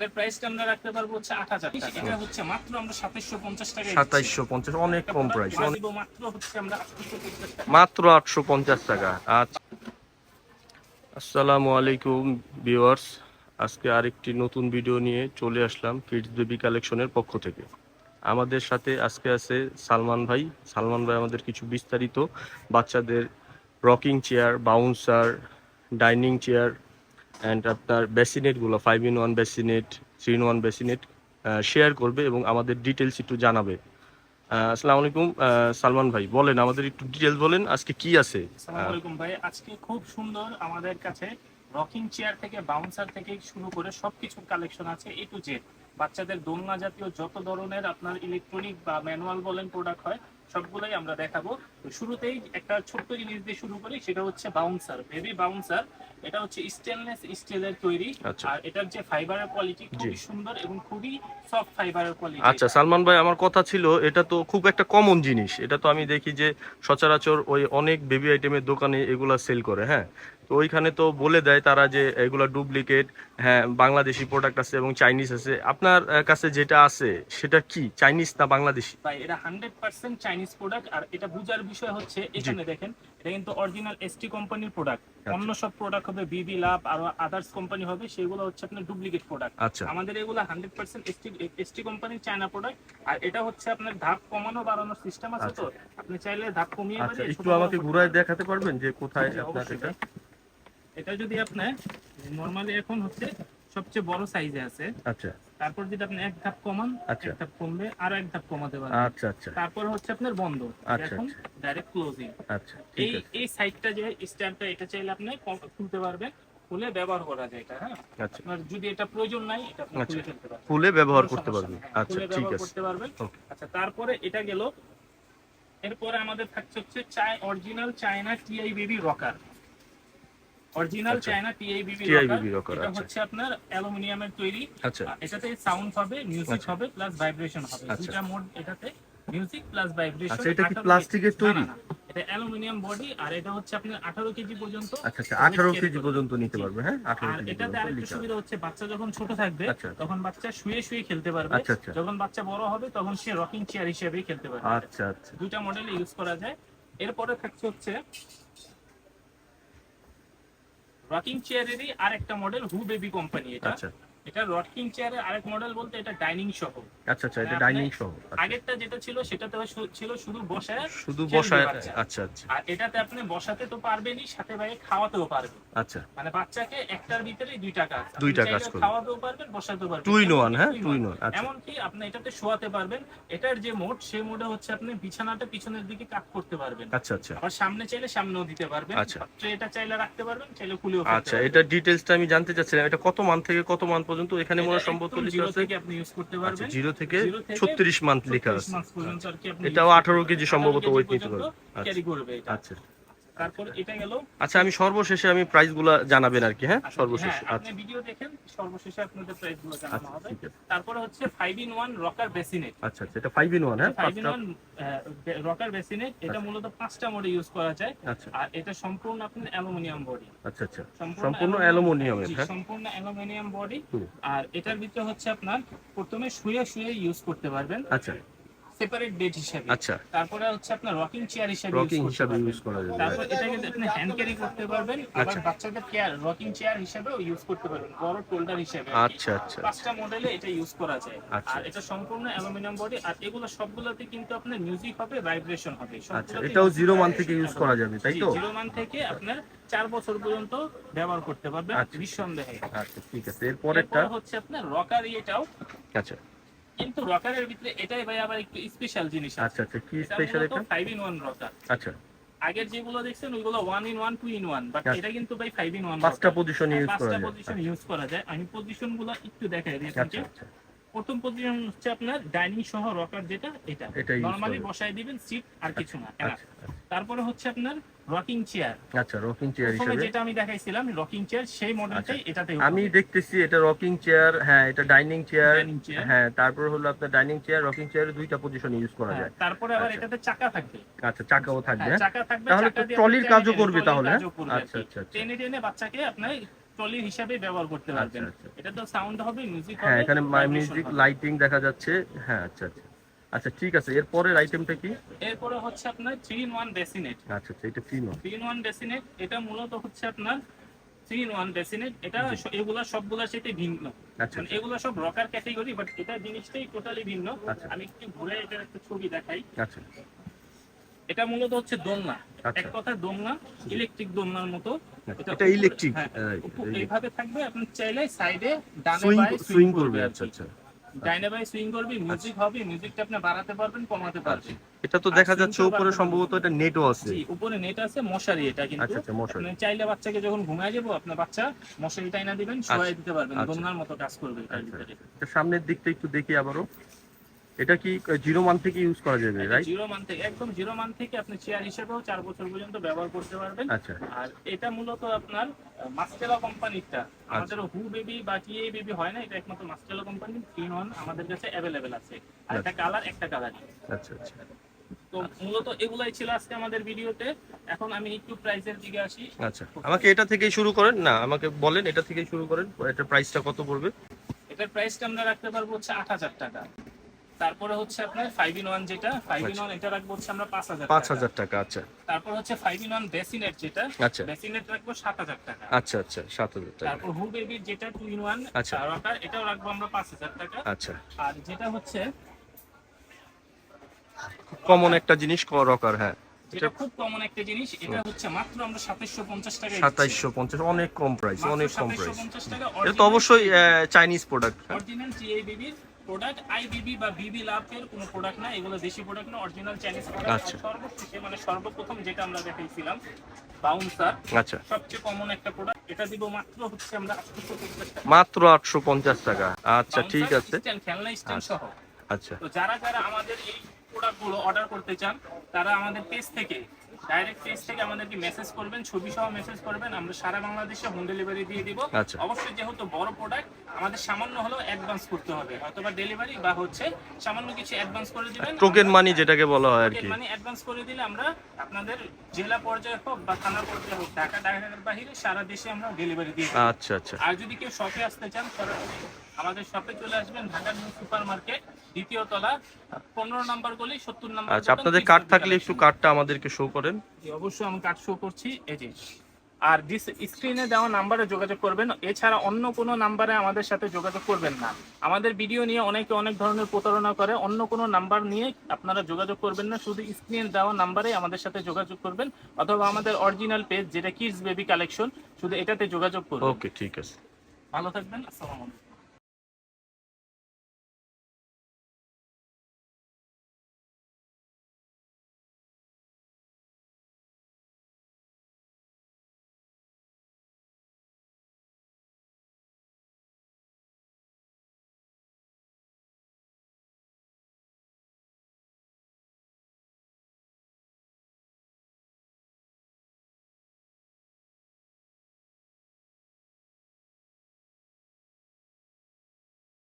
এটার প্রাইসটা আমরা রাখতে পারব হচ্ছে আট হাজার এটা হচ্ছে মাত্র আমরা সাতাইশশো পঞ্চাশ টাকা সাতাইশশো পঞ্চাশ অনেক কম প্রাইস মাত্র হচ্ছে আমরা টাকা। মাত্র আটশো পঞ্চাশ টাকা। আচ্ছা। আসসালামু আলাইকুম ভিউয়ার্স। আজকে আরেকটি নতুন ভিডিও নিয়ে চলে আসলাম কিডস বেবি কালেকশনের পক্ষ থেকে। আমাদের সাথে আজকে আছে সালমান ভাই। সালমান ভাই আমাদের কিছু বিস্তারিত বাচ্চাদের rocking chair bouncer dining chair and আপনার বেসিনেটগুলো five in one bassinet three in one bassinet share করবে এবং আমাদের ডিটেলস একটু জানাবে। আসসালামু আলাইকুম সালমান ভাই, বলেন আমাদের একটু ডিটেলস বলেন, আজকে কি আছে? আসসালামু ভাই, আজকে খুব সুন্দর আমাদের কাছে রকিং চেয়ার থেকে বাউন্সার থেকে শুরু করে সবকিছুর কালেকশন আছে এ টু জেড বাচ্চাদের দোলনা জাতীয় যত ধরনের আপনার ইলেকট্রনিক বা ম্যানুয়াল বলেন প্রোডাক্ট হয় সবগুলোই আমরা দেখাবো। শুরুতেই একটা ছোট্ট জিনিস দিয়ে শুরু করি সেটা হচ্ছে বাউন্সার বেবি বাউন্সার এটা হচ্ছে স্টেনলেস স্টিলের তৈরি। আচ্ছা। আর এটার যে ফাইবারের কোয়ালিটি খুবই সুন্দর এবং খুবই সফট ফাইবারের কোয়ালিটি আচ্ছা সালমান ভাই আমার কথা ছিল এটা তো খুব একটা কমন জিনিস। এটা তো আমি দেখি যে সচরাচর ওই অনেক বেবি আইটেমের দোকানে এগুলা সেল করে হ্যাঁ? তো ওইখানে তো বলে দেয় তারা যে এগুলা ডুপ্লিকেট হ্যাঁ বাংলাদেশি প্রোডাক্ট আছে এবং চাইনিজ আছে। আপনার কাছে যেটা আছে সেটা কি? চাইনিজ না বাংলাদেশি? ভাই এটা হান্ড্রেড পার্সেন্ট চাইনিজ প্রোডাক্ট আর এটা বুঝার বিষয় হচ্ছে এখানে দেখেন এটা কিন্তু অরিজিনাল এসটি কোম্পানির প্রোডাক্ট আচ্ছা। অন্য সব প্রোডাক্ট হবে বিবি লাভ আর আদার্স কোম্পানি হবে সেগুলো হচ্ছে আপনার ডুপ্লিকেট প্রোডাক্ট আচ্ছা। আমাদের এগুলো হান্ড্রেড পার্সেন্ট এসটি এসটি কোম্পানির চায়না প্রোডাক্ট আর এটা হচ্ছে আপনার ধাপ কমানো বাড়ানোর সিস্টেম আছে তো। আপনি চাইলে ধাপ কমিয়ে আচ্ছা একটু আমাকে ঘুরায় দেখাতে পারবেন যে কোথায় আপনার এটা। এটা যদি আপনার নরমালি এখন হচ্ছে সবচেয়ে বড় সাইজে আছে আচ্ছা। তারপর যদি আপনি এক ধাপ কমান আচ্ছা। এক ধাপ কমবে আরও এক ধাপ কমাতে পারবেন। আচ্ছা আচ্ছা। তারপর হচ্ছে আপনার বন্ধ। আচ্ছা, এখন আচ্ছা। ডাইরেক্ট ক্লোজিং আচ্ছা এই আছে। এই সাইডটা যে স্ট্যান্ডটা এটা চাইলে আপনি খুলতে পারবেন। খুলে ব্যবহার করা যায় এটা হ্যাঁ? আচ্ছা। আপনার যদি এটা প্রয়োজন নাই এটা আপনি আচ্ছা। খুলে ফেলতে পারবেন। খুলে ব্যবহার করতে পারবেন। হ্যাঁ, আচ্ছা ঠিক ব্যবহার আছে। করতে পারবেন। আচ্ছা তারপরে এটা গেল। এরপরে আমাদের থাকছে হচ্ছে চাই original China TI baby rocker original. China TI baby TIBB rocker, এটা আচ্ছা। হচ্ছে আপনার অ্যালুমিনিয়ামের তৈরি। আচ্ছা। এটাতে সাউন্ড হবে মিউজিক আচ্ছা। হবে প্লাস ভাইব্রেশন হবে। আচ্ছা। দুটা মোড এটাতে মিউজিক প্লাস ভাইব্রেশন আচ্ছা এটা কি প্লাস্টিকের তৈরি? এটা অ্যালুমিনিয়াম বডি আর এটা হচ্ছে আপনার 18 কেজি পর্যন্ত। আচ্ছা আচ্ছা আঠারো কেজি পর্যন্ত নিতে পারবে হ্যাঁ? আঠারো আর কেজি এটাতে আরেকটা সুবিধা হচ্ছে বাচ্চা যখন ছোট থাকবে। তখন বাচ্চা শুয়ে শুয়ে খেলতে পারবে। আচ্ছা। যখন বাচ্চা বড় হবে তখন সে রকিং চেয়ার হিসেবেই খেলতে পারবে। আচ্ছা আচ্ছা। দুইটা মডেল ইউজ করা যায়। এরপরে থাকছে হচ্ছে রকিং চেয়ারেরই আরেকটা মডেল হু বেবি কোম্পানি এটা। আচ্ছা। এটা রকিং চেয়ারের আরেক মডেল বলতে এটা ডাইনিং সহ আচ্ছা আচ্ছা এটা ডাইনিং সহ আচ্ছা। আগেরটা যেটা ছিল সেটাতে ছিল শুধু শুধু বসায় আচ্ছা আচ্ছা। আর এটাতে আপনি বসাতে তো পারবেনই সাথে ভাই খাওয়াতেও পারবেন। আচ্ছা। মানে বাচ্চাকে একটার ভিতরেই দুইটা কাজ। আপনি দুইটা কাজ চাইলে খাওয়াতেও পারবেন বসাতেও পারবেন। টু ইন ওয়ান হ্যাঁ টু ইন ওয়ান। আচ্ছা। এমনকি আপনি এটাতে শোয়াতে পারবেন এটার যে মোড সেই মোডে হচ্ছে আপনি বিছানাটা পিছনের দিকে কাট করতে পারবেন। আচ্ছা আচ্ছা। আবার সামনে চাইলে সামনেও দিতে পারবেন। আচ্ছা। এটা চাইলে রাখতে পারবেন চাইলে খুলেও আচ্ছা এটা ডিটেলসটা আমি জানতে চাচ্ছিলাম এটা কত মান থেকে কত মান পর্যন্ত এখানে মনে সম্ভবত লিখা জিরো আছে। থেকে আপনি ইউজ করতে আচ্ছা পারবেন জিরো থেকে Zero থেকে ছত্রিশ মান্থ লেখা আছে। এটাও use 18 কেজি সম্ভবত ওয়েট নিতে পারবে। আচ্ছা। তারপর এটা গেল আচ্ছা আমি সর্বশেষে আমি প্রাইসগুলা জানাবেন আর কি হ্যাঁ? আচ্ছা, সর্বশেষ হ্যাঁ, আপনি আচ্ছা। ভিডিও দেখেন সর্বশেষে আপনাদের প্রাইসগুলো জানানো আচ্ছা হবে তারপরে হচ্ছে 5 in 1 রকার বেসিনেট আচ্ছা আচ্ছা এটা ইন হ্যাঁ? 5 in 1 রকার বেসিনেট এটা আচ্ছা। মূলত পাঁচটা মোডে ইউজ করা যায়। আচ্ছা। আর এটা সম্পূর্ণ আপনার অ্যালুমিনিয়াম বডি আচ্ছা আচ্ছা। সম্পূর্ণ অ্যালুমিনিয়ামের হ্যাঁ? সম্পূর্ণ অ্যালুমিনিয়াম বডি আর এটার ভিতরে হচ্ছে আপনার প্রথমে শুয়ে শুয়ে ইউজ করতে পারবেন। আচ্ছা। সেপারেট বেড হিসেবে। আচ্ছা। তারপরে হচ্ছে আপনার রকিং চেয়ার হিসেবে রকিং হিসাবে ইউজ করা যাবে। তারপর এটাকে আপনি হ্যান্ড ক্যারি করতে পারবেন। আবার আচ্ছা। বাচ্চাদের চেয়ার রকিং চেয়ার হিসেবেও ইউজ করতে পারবেন। বড় টোল্ডার হিসেবে। আচ্ছা আচ্ছা। পাঁচটা মডেলে এটা ইউজ করা যায়। আচ্ছা। আর এটা সম্পূর্ণ অ্যালুমিনিয়াম বডি আর এগুলো সবগুলোতে কিন্তু আপনার মিউজিক হবে ভাইব্রেশন হবে। আচ্ছা এটাও জিরো মান থেকে ইউজ করা যাবে তাই তো? জিরো মান থেকে আপনার চার বছর পর্যন্ত ব্যবহার করতে পারবেন আচ্ছা। নিঃসন্দেহে। আচ্ছা ঠিক আছে। এরপর হচ্ছে আপনার রকার এটাও আচ্ছা। কিন্তু রকারের ভিতরে এটাই ভাই আবার একটু স্পেশাল জিনিস আচ্ছা আচ্ছা কি স্পেশাল এটা? ফাইভ ইন ওয়ান রকার আচ্ছা। আগের যেগুলো দেখছেন ওইগুলো one in one two in one but আচ্ছা। এটা কিন্তু ভাই ফাইভ ইন ওয়ান পাঁচটা পজিশন ইউজ করা যায়। পাঁচটা পজিশন ইউজ করা যায়। আমি পজিশনগুলো একটু দেখাই দিই আচ্ছা আচ্ছা। প্রথম পজিশন হচ্ছে আপনার ডাইনিং সহ রকার যেটা এটা। নরমালি বসায় দিবেন সিট আর কিছু না। আচ্ছা আচ্ছা। তারপরে হচ্ছে আপনার রকিং চেয়ার। আচ্ছা রকিং চেয়ার হিসেবে। যেটা আমি দেখাইছিলাম রকিং চেয়ার সেই মডেলটাই এটাতে আমি দেখতেছি এটা রকিং চেয়ার হ্যাঁ এটা ডাইনিং চেয়ার। হ্যাঁ তারপর হলো আপনার ডাইনিং চেয়ার রকিং চেয়ার দুইটা পজিশন ইউজ করা যায়। তারপরে আবার আচ্ছা। এটাতে চাকা থাকবে। আচ্ছা চাকাও থাকবে হ্যাঁ, হ্যাঁ চাকা থাকবে তাহলে তো ট্রলির কাজও করবে তাহলে, হ্যাঁ? আচ্ছা, আচ্ছা, আচ্ছা। টেনে টেনে বাচ্চাকে আপনার ট্রলি হিসাবে ব্যবহার করতে পারবেন। আচ্ছা, আচ্ছা। এটা তো সাউন্ড হবে মিউজিক হ্যাঁ এখানে মাই মিউজিক লাইটিং দেখা যাচ্ছে। হ্যাঁ আচ্ছা আচ্ছা। আচ্ছা ঠিক আছে। এরপরের আইটেমটা কি? এরপরে হচ্ছে আপনার থ্রি ইন ওয়ান বেসিনেট আচ্ছা আচ্ছা এটা কি নয় থ্রি ইন ওয়ান বেসিনেট এটা মূলত হচ্ছে আপনার থ্রি ইন ওয়ান বেসিনেট এটা এগুলা সবগুলোর সাথে ভিন্ন। আচ্ছা মানে এগুলো সব রকার ক্যাটাগরি বাট এটা জিনিসটাই টোটালি ভিন্ন। আচ্ছা। আমি একটু ঘুরে এটার একটা ছবি দেখাই। আচ্ছা। এটা মূলত হচ্ছে দোলনা। আচ্ছা। এক কথা দোলনা ইলেকট্রিক দোলনার মতো। এটা ইলেকট্রিক হ্যাঁ, এইভাবে থাকবে। আপনি চাইলে সাইডে ডানে বায়ে সুইং করবে আচ্ছা আচ্ছা। ডাইনে সুইং করবে মিউজিক হবে মিউজিকটা আপনি বাড়াতে পারবেন কমাতে পারবেন। এটা তো দেখা যাচ্ছে উপরে সম্ভবত এটা নেটও আছে। জি উপরে নেট আছে মশারি এটা কিন্তু। আচ্ছা আচ্ছা আপনি চাইলে বাচ্চাকে যখন ঘুমায় যাব আপনার বাচ্চা মশারি টাইনা দিবেন শোয়াই দিতে পারবেন আচ্ছা। দোলনার মতো কাজ করবে এটার আচ্ছা। ভিতরে। সামনের দিকটা একটু দেখি আবারও। এটা কি জিরো মান থেকে ইউজ করা যাবে রাইট জিরো মান থেকে একদম জিরো মান থেকে আপনি চেয়ার হিসেবেও চার বছর পর্যন্ত ব্যবহার করতে পারবেন। আচ্ছা। আর এটা মূলত আপনার মাস্টেলা কোম্পানিটা আচ্ছা। আমাদের হু বেবি বা টিএ বেবি হয় না এটা একমাত্র মাস্টেলা কোম্পানি তিন ওয়ান আমাদের কাছে অ্যাভেলেবেল আছে। আর একটা কালার একটা কালার আচ্ছা আচ্ছা। তো মূলত এগুলাই ছিল আজকে আমাদের ভিডিওতে। এখন আমি একটু প্রাইসের দিকে আসি। আচ্ছা। আমাকে এটা থেকেই শুরু করেন? না আমাকে বলেন এটা থেকেই শুরু করেন। এটা প্রাইসটা কত পড়বে? এটার প্রাইসটা আমরা রাখতে পারব হচ্ছে আট হাজার টাকা। তারপরে হচ্ছে আপনার ফাইভ ইন ওয়ান যেটা ফাইভ ইন ওয়ান এটা রাখব হচ্ছে আমরা পাঁচ হাজার পাঁচ টাকা। হাজার টাকা আচ্ছা। তারপর হচ্ছে ফাইভ ইন ওয়ান বেসিনেট যেটা আচ্ছা। বেসিনেট রাখব সাত হাজার টাকা। আচ্ছা আচ্ছা সাত হাজার টাকা। তারপর হু বেবি যেটা টু ইন ওয়ান আচ্ছা। এটাও রাখব আমরা পাঁচ হাজার টাকা। আচ্ছা। আর যেটা হচ্ছে কমন একটা জিনিস রকার হ্যাঁ। যেটা খুব কমন একটা জিনিস এটা হচ্ছে মাত্র আমরা সাতাইশশো পঞ্চাশ টাকা সাতাইশশো পঞ্চাশ অনেক কম প্রাইস অনেক কম প্রাইস এটা তো অবশ্যই চাইনিজ প্রোডাক্ট অরিজিনাল টিআইবিবির প্রোডাক্ট আইবিবি বা বিবি লাভের কোনো প্রোডাক্ট না এগুলো দেশি প্রোডাক্ট না অরিজিনাল চাইনিজ প্রোডাক্ট আচ্ছা। সর্বশেষে মানে সর্বপ্রথম যেটা আমরা দেখাইছিলাম বাউন্সার আচ্ছা। সবচেয়ে কমন একটা প্রোডাক্ট এটা দিব মাত্র হচ্ছে আমরা আটশো পঞ্চাশ টাকা। মাত্র আটশো পঞ্চাশ টাকা। আচ্ছা ঠিক আছে। খেলনা স্ট্যান্ড সহ। আচ্ছা। তো যারা যারা আমাদের এই প্রোডাক্টগুলো অর্ডার করতে চান তারা আমাদের পেজ থেকে ডাইরেক্ট পেজ থেকে আমাদেরকে মেসেজ করবেন ছবি সহ মেসেজ করবেন আমরা সারা বাংলাদেশে হোম ডেলিভারি দিয়ে দিব। আচ্ছা। অবশ্যই যেহেতু বড় প্রোডাক্ট আমাদের সামান্য হলেও অ্যাডভান্স করতে হবে। অথবা ডেলিভারি বা হচ্ছে সামান্য কিছু অ্যাডভান্স করে দিবেন। টোকেন মানি যেটাকে বলা হয় আর কি। মানে অ্যাডভান্স করে দিলে আমরা আপনাদের জেলা পর্যায়ে হোক বা থানা পর্যায়ে হোক ঢাকা ঢাকার বাইরে সারা দেশে আমরা ডেলিভারি দিয়ে দিই আচ্ছা আচ্ছা। আর যদি কেউ শপে আসতে চান সরাসরি আমাদের শপে চলে আসবেন ঢাকার নিউ সুপার মার্কেট দ্বিতীয় তলা পনেরো নাম্বার গলি সত্তর নাম্বার আচ্ছা আপনাদের কার্ড থাকলে একটু কার্ডটা আমাদেরকে শো করেন। অবশ্যই আমি কার্ড শো করছি এই যে। আর ডিস স্ক্রিনে দেওয়া নাম্বারে যোগাযোগ করবেন এছাড়া অন্য কোনো নাম্বারে আমাদের সাথে যোগাযোগ করবেন না। আমাদের ভিডিও নিয়ে অনেকে অনেক ধরনের প্রতারণা করে অন্য কোনো নাম্বার নিয়ে আপনারা যোগাযোগ করবেন না শুধু স্ক্রিনে দেওয়া নাম্বারে আমাদের সাথে যোগাযোগ করবেন অথবা আমাদের অরিজিনাল পেজ যেটা কিডস বেবি কালেকশন শুধু এটাতে যোগাযোগ করবেন। ওকে ঠিক আছে। ভালো থাকবেন আসসালামু আলাইকুম।